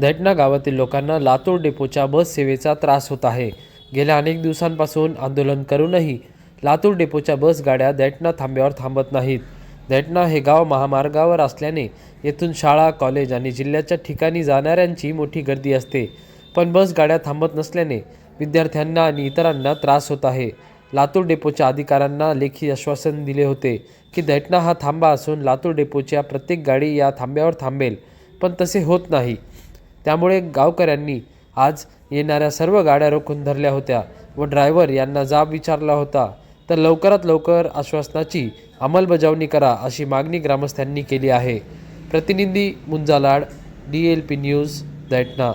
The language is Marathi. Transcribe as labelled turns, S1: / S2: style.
S1: दैटणा गावातील लोकांना लातूर डेपोच्या बस सेवेचा त्रास होत आहे. गेल्या अनेक दिवसांपासून आंदोलन करूनही लातूर डेपोच्या बस गाड्या दैटणा थांब्यावर थांबत नाहीत. दैटणा हे गाव महामार्गावर असल्याने येथून शाळा कॉलेज आणि जिल्ह्याच्या ठिकाणी जाणाऱ्यांची मोठी गर्दी असते. पण बस गाड्या थांबत नसल्याने विद्यार्थ्यांना आणि इतरांना त्रास होत आहे. लातूर डेपोच्या अधिकाऱ्यांना लेखी आश्वासन दिले होते की दैटणा हा थांबा असून लातूर डेपोच्या प्रत्येक गाडी या थांब्यावर थांबेल पण तसे होत नाही. त्यामुळे गावकऱ्यांनी आज येणाऱ्या सर्व गाड्या रोखून धरल्या होत्या व ड्रायव्हर यांना जाब विचारला होता. तर लवकरात लवकर आश्वासनाची अंमलबजावणी करा अशी मागणी ग्रामस्थांनी केली आहे. प्रतिनिधी Munjalad D L P news दैटणा